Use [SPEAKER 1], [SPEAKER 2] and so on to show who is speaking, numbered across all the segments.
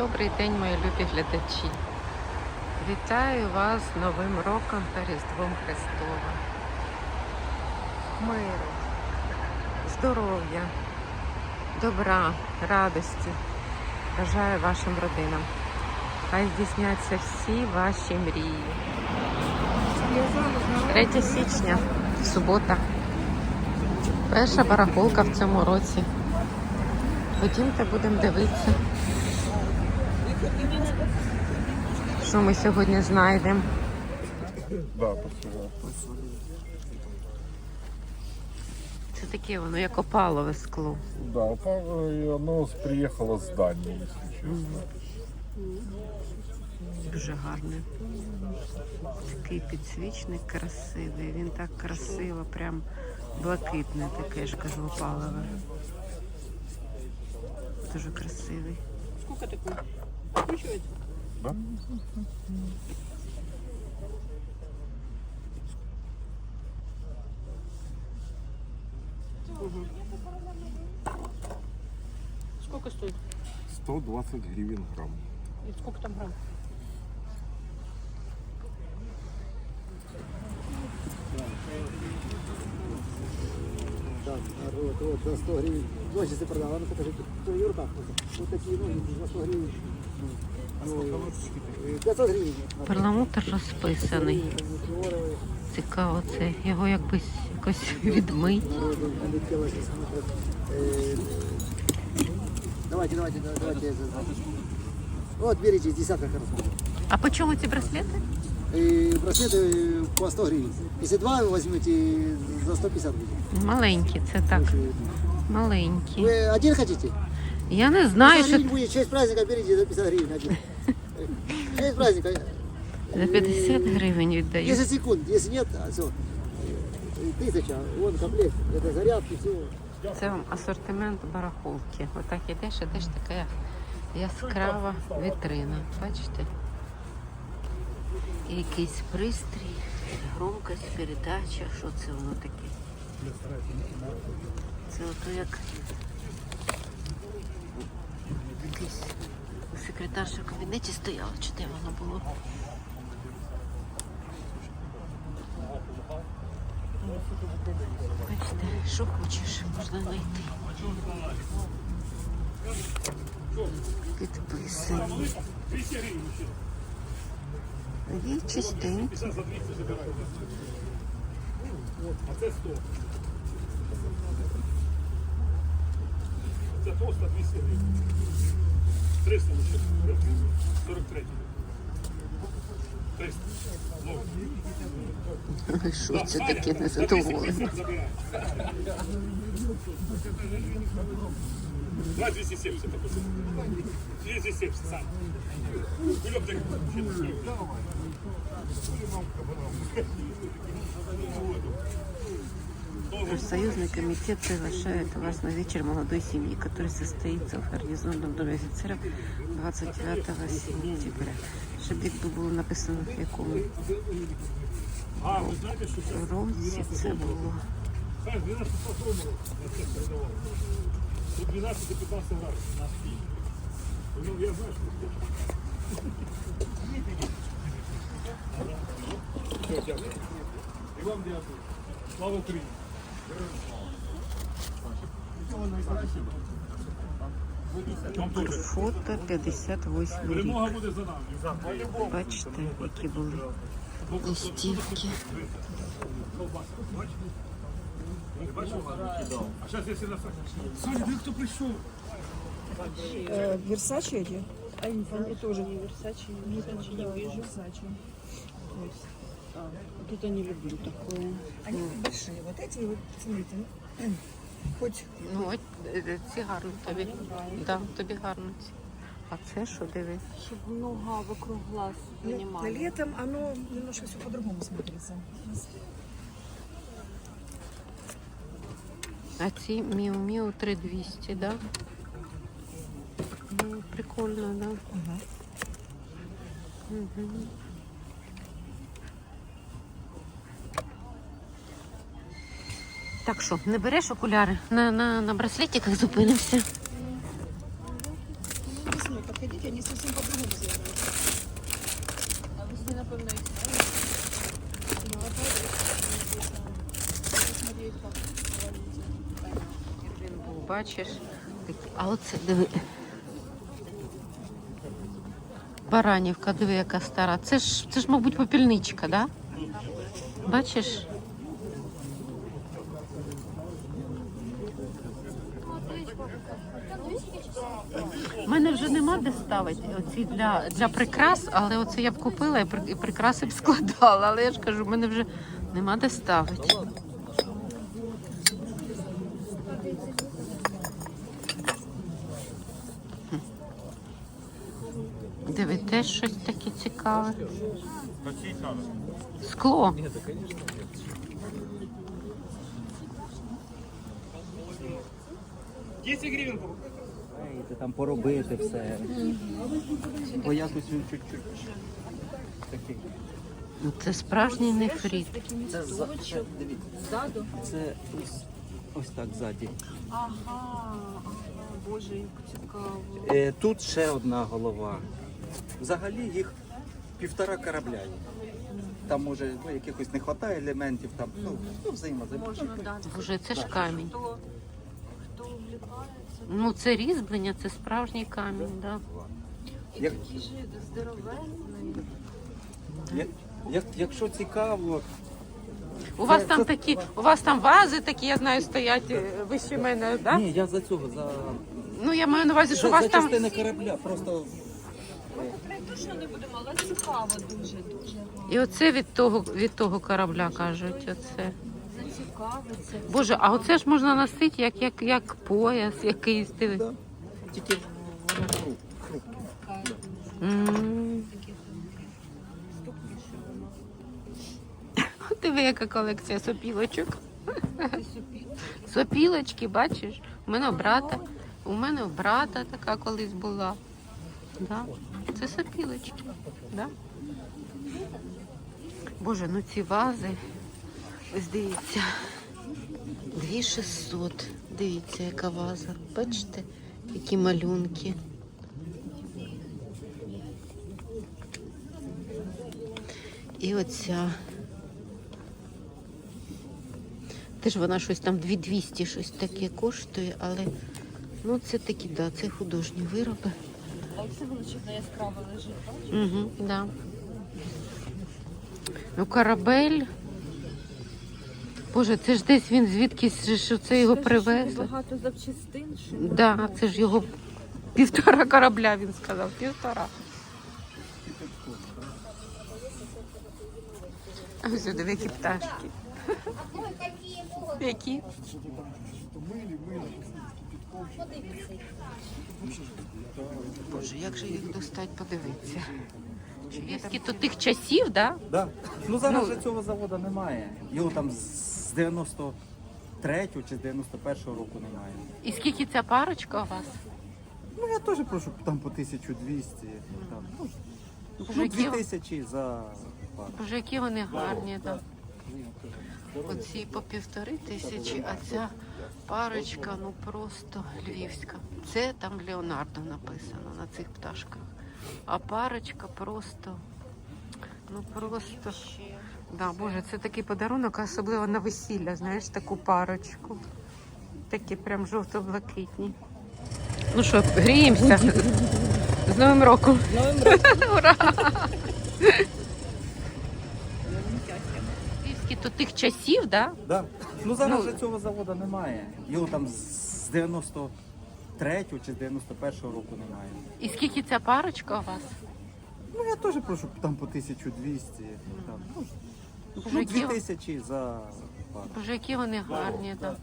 [SPEAKER 1] Добрий день, мої любі глядачі. Вітаю вас з Новим роком та Різдвом Христовим. Миру, здоров'я, добра, радості. Бажаю вашим родинам. Хай здійсняться всі ваші мрії. 3 січня, субота. Перша барахолка в цьому році. Ходімте, будемо дивитися. Що ми сьогодні знайдемо? Це таке воно, як опалове скло.
[SPEAKER 2] Да, упало, и оно с- приехало с Дании, если честно.
[SPEAKER 1] Дуже гарне. Такий підсвічник красивий. Він так красиво, прям блакитне таке ж кажу, опалове. Дуже красивий.
[SPEAKER 3] Сколько такой? Откручивается?
[SPEAKER 2] Да?
[SPEAKER 3] Сколько стоит?
[SPEAKER 2] 120 гривен грамм.
[SPEAKER 3] И сколько там грамм?
[SPEAKER 4] Так, а вот, вот, за 100 гривен. Ножницы продала, ну покажите. Кто в руках? Вот такие ножницы за 100 гривен. Ну, э, 500 гривен.
[SPEAKER 1] Перламутр розписаний.
[SPEAKER 4] Флоровые,
[SPEAKER 1] Цікаво це. Його якось якось відмить.
[SPEAKER 4] народу налетело здесь. смотрят. Э, Давайте, давайте, да- давайте. я за- Вот, берите, десятка хорошо.
[SPEAKER 1] А по чому ці браслети?
[SPEAKER 4] И браслеты по 100 гривен. Если два вы возьмете, за 150 будет.
[SPEAKER 1] Маленькі, це так. Маленькі.
[SPEAKER 4] Вы один хотите?
[SPEAKER 1] Я не знаю,
[SPEAKER 4] 50
[SPEAKER 1] що
[SPEAKER 4] гривен будет, 6 праздника берите за 50 гривен один. 6 праздника.
[SPEAKER 1] за 50 гривень віддають.
[SPEAKER 4] 10 секунд, если нет, все. Тысяча, вон комплект, это зарядки, все.
[SPEAKER 1] Це вам асортимент барахолки. Отак ідеш, ідеш така яскрава вітрина. Бачите? І якийсь пристрій, громкость, передача. Що це воно таке? Це ото як якийсь секретарша в кабінеті стояла, чи де воно було? Бачите, що хочеш, можна знайти. Підписані. Є чистенькі.
[SPEAKER 5] Це тоста 200 гривень. 300 лише. 43. 300. Ну,
[SPEAKER 1] Ой, Що це таке незадоволене?
[SPEAKER 5] забирай. Давай 270 такой. 270 сам. Кулек так скажу.
[SPEAKER 1] Профсоюзный комитет приглашает вас на вечер молодой семьи, который состоится в гарнизонном доме офицеров 29 сентября. Щоб якби було написано в якому
[SPEAKER 5] А, ви знаєте, що це?
[SPEAKER 1] році це було.
[SPEAKER 5] Хай 12 патронів на це передавали. Тут 12 до 15 градусів на спі. Ну, я знаю, що це. Все, дякую. І вам дякую. Слава Україні! Вам теж.
[SPEAKER 1] Фото 58 рік.
[SPEAKER 5] Перемога буде за нами.
[SPEAKER 1] Бачите, які були листівки.
[SPEAKER 5] А зараз я сюди Соня, ти хто прийшов?
[SPEAKER 6] Э, Версачи эти? Они, они тоже не Версачи, не Версачи, не вижу. Версачи. То есть, а, вот это не люблю такое.
[SPEAKER 7] Они большие. Вот эти вот, смотрите, ну, хоть
[SPEAKER 1] Ну, от е, ці гарно тобі. Да, тобі гарно ці. А це що диви?
[SPEAKER 3] Чтобы нога вокруг глаз
[SPEAKER 7] ну,
[SPEAKER 3] занимала.
[SPEAKER 7] летом оно немножко все по-другому смотрится.
[SPEAKER 1] А ці Міу-Міу 3200, да? Ну, прикольно, да? Мгм. Так що, не береш окуляри? На, на, на браслетиках зупинимося.
[SPEAKER 3] А весны, напевно, їх
[SPEAKER 1] бачиш. А оце диви. Баранівка, диви, яка стара. Це ж, це ж, мабуть, попільничка, да? Бачиш? У де ставити оці для, для прикрас, але оце я б купила і при- і прикраси б складала. Але я ж кажу, в мене вже нема де ставити. Диви, теж щось таке цікаве.
[SPEAKER 5] Точить треба.
[SPEAKER 1] Скло.
[SPEAKER 8] Знаєте, там поробити все. Бо якось він чуть-чуть такий.
[SPEAKER 1] Ну, Це справжній нефрит.
[SPEAKER 8] Це, за- це, дивіться,
[SPEAKER 6] Ззаду.
[SPEAKER 8] це ось, ось так ззаді.
[SPEAKER 6] Ага, ага, боже, як цікаво.
[SPEAKER 8] Е, тут ще одна голова. Взагалі їх півтора корабля. є. Там може ну, якихось не вистачає елементів, там ну, ну взаємозаміщення.
[SPEAKER 6] Можна дати.
[SPEAKER 1] Боже, це ж камінь.
[SPEAKER 6] Хто, хто увлікається?
[SPEAKER 1] Ну, це різьблення, це справжній камінь, да.
[SPEAKER 8] Як, як, як, якщо цікаво,
[SPEAKER 1] У вас
[SPEAKER 8] Це-
[SPEAKER 1] там
[SPEAKER 8] це-
[SPEAKER 1] такі, у вас там вази такі, я знаю, стоять е, вище мене, да?
[SPEAKER 8] ні, я за цього, за,
[SPEAKER 1] Ну я маю на увазі, що
[SPEAKER 8] за,
[SPEAKER 1] у вас
[SPEAKER 8] за
[SPEAKER 1] там.
[SPEAKER 8] частини корабля, просто
[SPEAKER 6] не будемо, але цікаво дуже, дуже
[SPEAKER 1] І оце від того, від того корабля кажуть. Оце.
[SPEAKER 6] Зацікавиться.
[SPEAKER 1] Боже, а оце ж можна носити як, як, як пояс якийсь. Диви.
[SPEAKER 8] Да. тільки воно хруп, хрупке.
[SPEAKER 1] М. Диви, яка колекція сопілочок. Сопілочки, бачиш? У мене у брата. У мене у брата така колись була. Да? Це сопілочки. Да? Боже, ну ці вази. Ось дивіться. 2600. Дивіться, яка ваза. Бачите, які малюнки. І оця. Теж вона щось там 2200 щось таке коштує, але ну це такі, да, це художні вироби.
[SPEAKER 6] А це величезна яскрава лежить, бачиш?
[SPEAKER 1] Угу, да. Ну, корабель. Боже, це ж десь він звідкись, що це його привезли.
[SPEAKER 6] Багато запчастин. що
[SPEAKER 1] Да, це ж його півтора корабля, він сказав. Півтора. А ось сюди які пташки. Які? Боже, як же їх достать, подивитися. Віскі то тих часів, да?
[SPEAKER 8] Да. Ну зараз
[SPEAKER 1] Ну,
[SPEAKER 8] вже цього заводу немає. Його там з 93 чи з 91 року немає.
[SPEAKER 1] І скільки ця парочка у вас?
[SPEAKER 8] Ну я теж прошу там по 1200. Там, ну,
[SPEAKER 1] Боже,
[SPEAKER 8] ну,
[SPEAKER 1] які,
[SPEAKER 8] 2000 за пару.
[SPEAKER 1] Боже, які вони гарні, да. Оці по півтори тисячі, а ця парочка, ну просто львівська. Це там Леонардо написано на цих пташках. А парочка просто, ну просто. Да, Боже, це такий подарунок, особливо на весілля, знаєш, таку парочку. Такі прям жовто-блакитні. Ну що, гріємося. З Новим роком! Ура! Львівські то тих часів, да?
[SPEAKER 8] Да. Ну зараз
[SPEAKER 1] Ну,
[SPEAKER 8] вже цього заводу немає. Його там з 93 чи з 91 року немає.
[SPEAKER 1] І скільки ця парочка у вас?
[SPEAKER 8] Ну я теж прошу там по 1200. Там, ну, ну,
[SPEAKER 1] які,
[SPEAKER 8] 2000 за пару.
[SPEAKER 1] Боже, які вони гарні, да.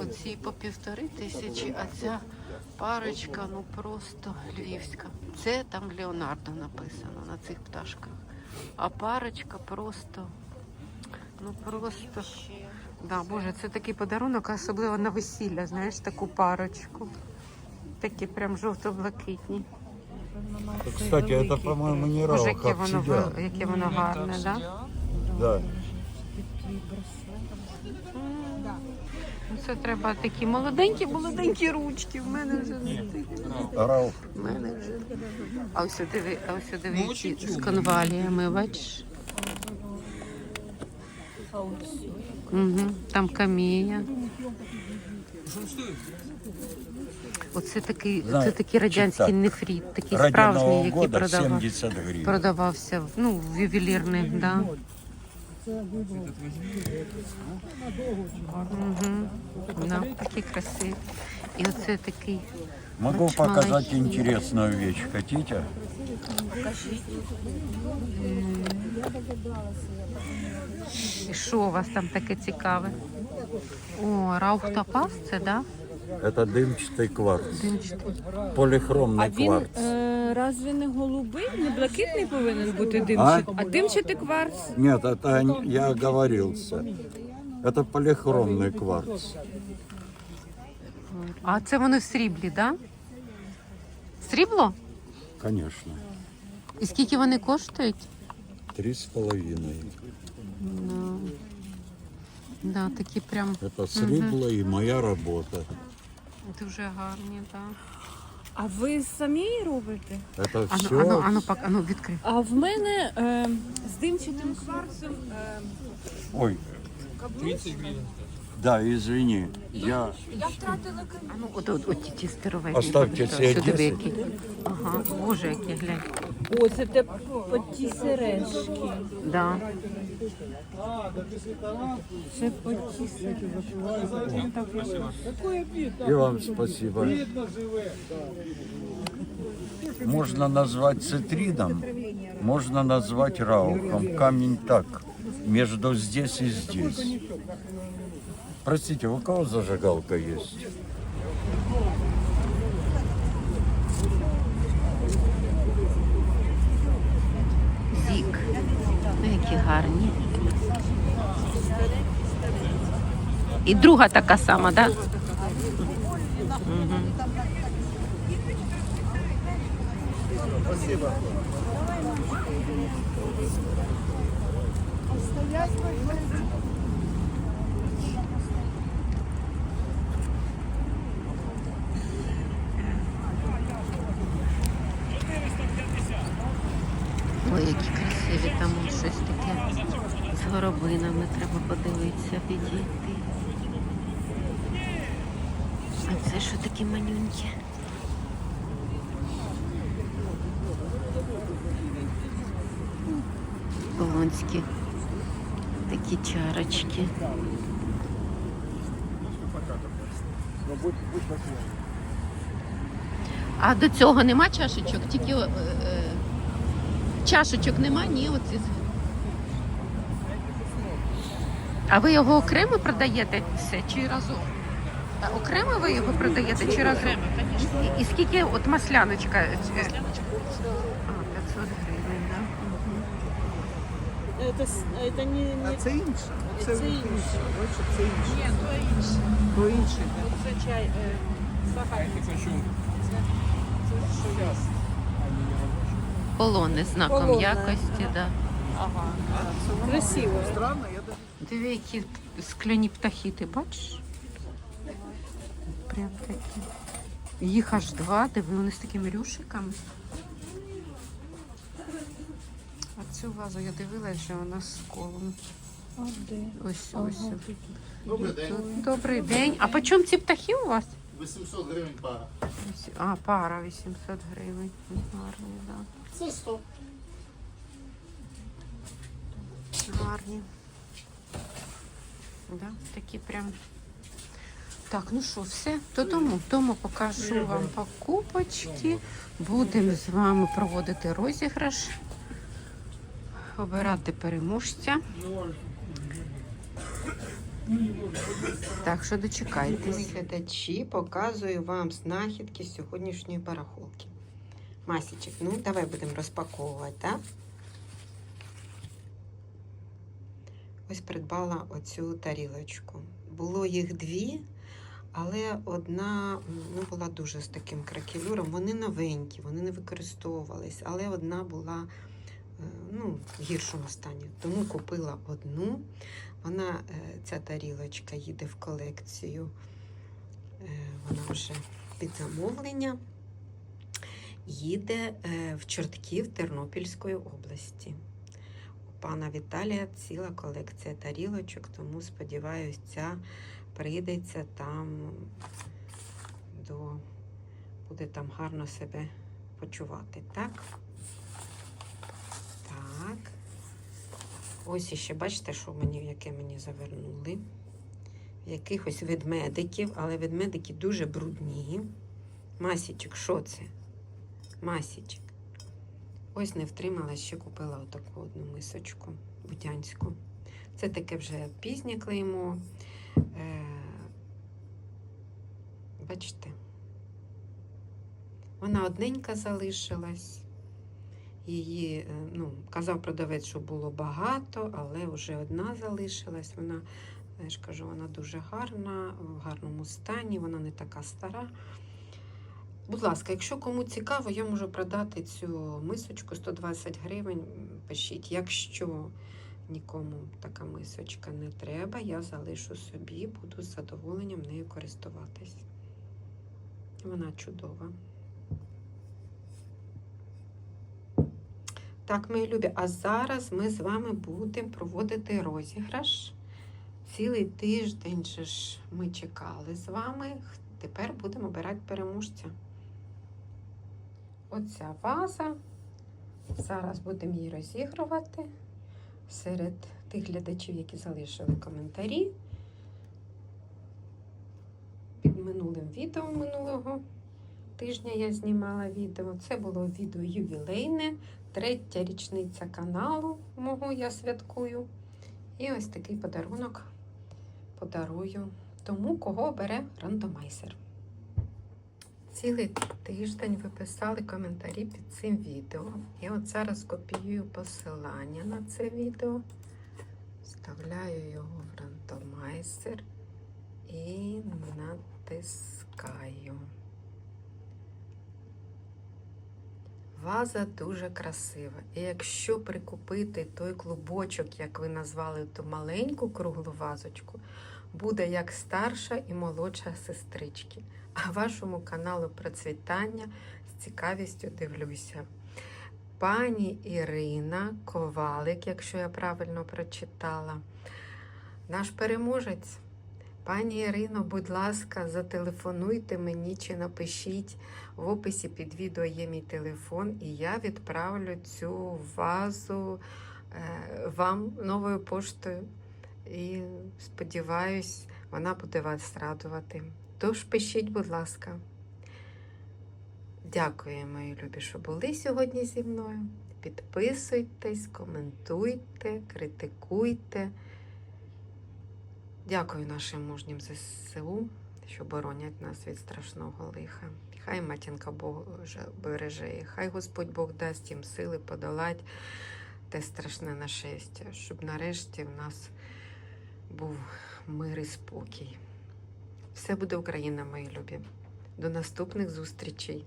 [SPEAKER 1] Оці по півтори тисячі, а ця парочка, ну просто львівська. Це там Леонардо написано на цих пташках. А парочка просто, ну просто. Да, Боже, це такий подарунок, особливо на весілля, знаєш, таку парочку. Такі прям жовто-блакитні.
[SPEAKER 2] Кстати, это, по-моему, не
[SPEAKER 1] Боже, яке воно, яке воно гарне, да?
[SPEAKER 2] Да.
[SPEAKER 1] Ну, це треба такі молоденькі, молоденькі ручки. В мене вже не такі.
[SPEAKER 2] Рауф.
[SPEAKER 1] В мене вже. А ось диви, а ось диви, які з конваліями, бачиш? Угу, там камія. Оце такий, це такий радянський
[SPEAKER 9] так,
[SPEAKER 1] нефріт, такий справжній, який продавав,
[SPEAKER 9] 70
[SPEAKER 1] продавався ну, в ювелірних, да. Угу. Да, такий красивий. І оце такий.
[SPEAKER 9] Могу
[SPEAKER 1] Очень
[SPEAKER 9] показать
[SPEAKER 1] маленький.
[SPEAKER 9] интересную вещь. Хотите?
[SPEAKER 1] І що у вас там таке цікаве? О, Раух Топаз, це, да?
[SPEAKER 9] Это дымчатый кварц.
[SPEAKER 1] Димчатий.
[SPEAKER 9] Полихромный
[SPEAKER 6] А він
[SPEAKER 9] кварц.
[SPEAKER 6] е, разве не голубий, не блакитний повинен бути димчатий? А димчатий кварц.
[SPEAKER 9] Нет, это не- я оговорился. Это полихромный кварц.
[SPEAKER 1] А це вони в сріблі, да? Срібло?
[SPEAKER 9] Конечно.
[SPEAKER 1] І скільки вони коштують?
[SPEAKER 9] Три с половиной.
[SPEAKER 1] Ну, да, такі прям
[SPEAKER 9] Это срибло и моя работа.
[SPEAKER 1] дуже гарні, да.
[SPEAKER 6] А ви самі робите?
[SPEAKER 9] Это
[SPEAKER 1] Ану,
[SPEAKER 9] все.
[SPEAKER 1] ану, ану, пак, ану, відкрий.
[SPEAKER 6] А в мене е, з димчатим кварцем е,
[SPEAKER 9] Ой. Да, извини. Я
[SPEAKER 6] я втратила
[SPEAKER 1] Ану, от, от, от ті, ті старовинні.
[SPEAKER 9] Оставте
[SPEAKER 1] подивись,
[SPEAKER 9] ці
[SPEAKER 1] сюди
[SPEAKER 9] Одеси.
[SPEAKER 1] які. Ага, боже, які, глянь.
[SPEAKER 6] О, це те оті сережки.
[SPEAKER 1] Да.
[SPEAKER 6] Це оті сережки.
[SPEAKER 9] и вам спасибо. Можно назвать цитридом, можно назвать раухом. Камень так, между здесь и здесь. Простите, у кого зажигалка есть?
[SPEAKER 1] Зік. Ну, які гарні. І друга така сама, так? Да? Ой, з треба подивитися, підійти. А це що такі манюнькі? Полонські такі чарочки. А до цього нема чашечок? Тільки е, е, чашечок нема? Ні, оці. А ви його окремо продаєте все чи разом? А окремо ви його продаєте чи разом? І, і скільки от масляночка? е, А, 500 гривень, так?
[SPEAKER 6] Це, це не, не...
[SPEAKER 4] Це інше.
[SPEAKER 6] Це інше.
[SPEAKER 4] Це інше.
[SPEAKER 3] Ні, то інше.
[SPEAKER 4] То інше.
[SPEAKER 3] Це чай. Е, сахар.
[SPEAKER 1] Полони знаком якості, да.
[SPEAKER 3] Ага.
[SPEAKER 6] Красиво.
[SPEAKER 4] Странно,
[SPEAKER 1] Диви, які скляні птахи, ти бачиш? Прям такі. Їх аж два, диви, вони з такими рюшиками. А цю вазу я дивилася, що вона з колом. Ось ось.
[SPEAKER 10] Добрий день.
[SPEAKER 1] Добрий день. А по чому ці птахи у вас?
[SPEAKER 10] 800 гривень пара.
[SPEAKER 1] А, пара 800 гривень. Гарні, так.
[SPEAKER 10] Це 100.
[SPEAKER 1] Гарні. Да, такі прям. Так, ну що, все, додому. Дома покажу вам покупочки. Будемо з вами проводити розіграш. Обирати переможця. Так що дочекайтесь. Глядачі, показую вам знахідки сьогоднішньої барахолки. Масічик, ну давай будемо розпаковувати, так? Ось придбала оцю тарілочку. Було їх дві, але одна ну, була дуже з таким кракелюром. Вони новенькі, вони не використовувались, але одна була ну, в гіршому стані. Тому купила одну. Вона, е, ця тарілочка їде в колекцію. Е, Вона вже під замовлення. Їде е, в Чортків Тернопільської області. Пана Віталія ціла колекція тарілочок, тому сподіваюся, ця прийдеться там до буде там гарно себе почувати. Так? Так. Ось іще бачите, що мені, яке мені завернули. Якихось ведмедиків, але ведмедики дуже брудні. Масічок, що це? Масічок. Ось не втрималась, ще купила отаку одну мисочку будянську. Це таке вже пізнє клеймо. Е, бачите? Вона одненька залишилась. Її, е, ну, казав продавець, що було багато, але вже одна залишилась. Вона, я ж кажу, вона дуже гарна, в гарному стані, вона не така стара. Будь ласка, якщо кому цікаво, я можу продати цю мисочку 120 гривень. Пишіть, якщо нікому така мисочка не треба, я залишу собі, буду з задоволенням нею користуватись. Вона чудова. Так, мої любі, а зараз ми з вами будемо проводити розіграш. Цілий тиждень же ж ми чекали з вами. Тепер будемо обирати переможця. Оця ваза. Зараз будемо її розігрувати серед тих глядачів, які залишили коментарі. Під минулим відео минулого тижня я знімала відео. Це було відео ювілейне, третя річниця каналу мого я святкую. І ось такий подарунок подарую тому, кого бере рандомайзер. Цілий тиждень ви писали коментарі під цим відео. Я от зараз копіюю посилання на це відео, вставляю його в рандомайзер і натискаю. Ваза дуже красива. І якщо прикупити той клубочок, як ви назвали ту маленьку круглу вазочку, буде як старша і молодша сестрички. А вашому каналу процвітання з цікавістю дивлюся. Пані Ірина Ковалик, якщо я правильно прочитала, наш переможець. Пані Ірино, будь ласка, зателефонуйте мені чи напишіть в описі під відео є мій телефон, і я відправлю цю вазу е, вам новою поштою. І сподіваюсь, вона буде вас радувати. Тож пишіть, будь ласка. Дякую, мої любі, що були сьогодні зі мною. Підписуйтесь, коментуйте, критикуйте. Дякую нашим мужнім ЗСУ, що боронять нас від страшного лиха. Хай матінка Божа береже, і хай Господь Бог дасть їм сили подолати те страшне нашестя, щоб нарешті в нас був мир і спокій. Все буде Україна, мої любі. До наступних зустрічей!